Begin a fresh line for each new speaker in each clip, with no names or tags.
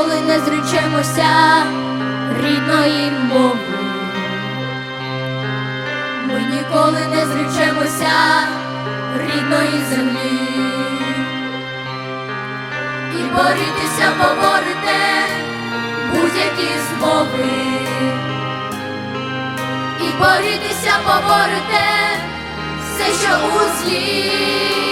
не зречемося рідної мови. Ми ніколи не зречемося рідної землі. І борітися поборете будь-які змови. І борітися поборете все, що у злі.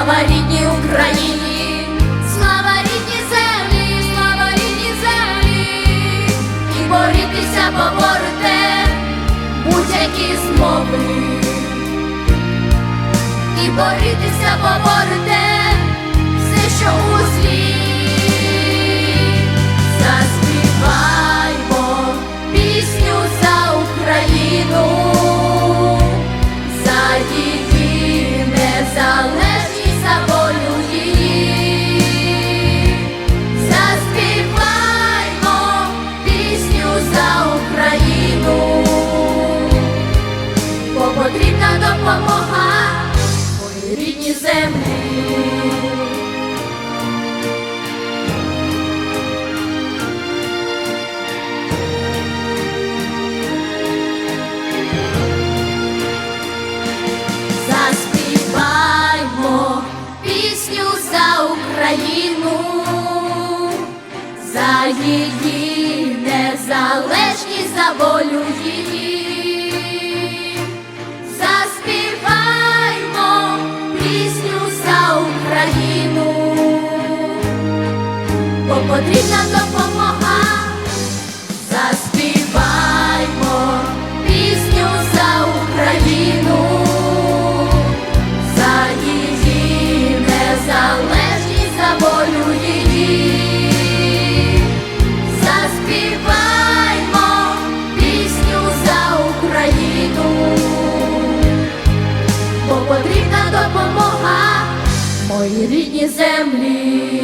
Слава рідній Україні, слава рідній землі, слава рідній землі, і борітися поборете будь-які змови, і борітися поборете Україну, за її незалежність, за волю її. Заспіваймо пісню за Україну, бо потрібна моїй рідній землі.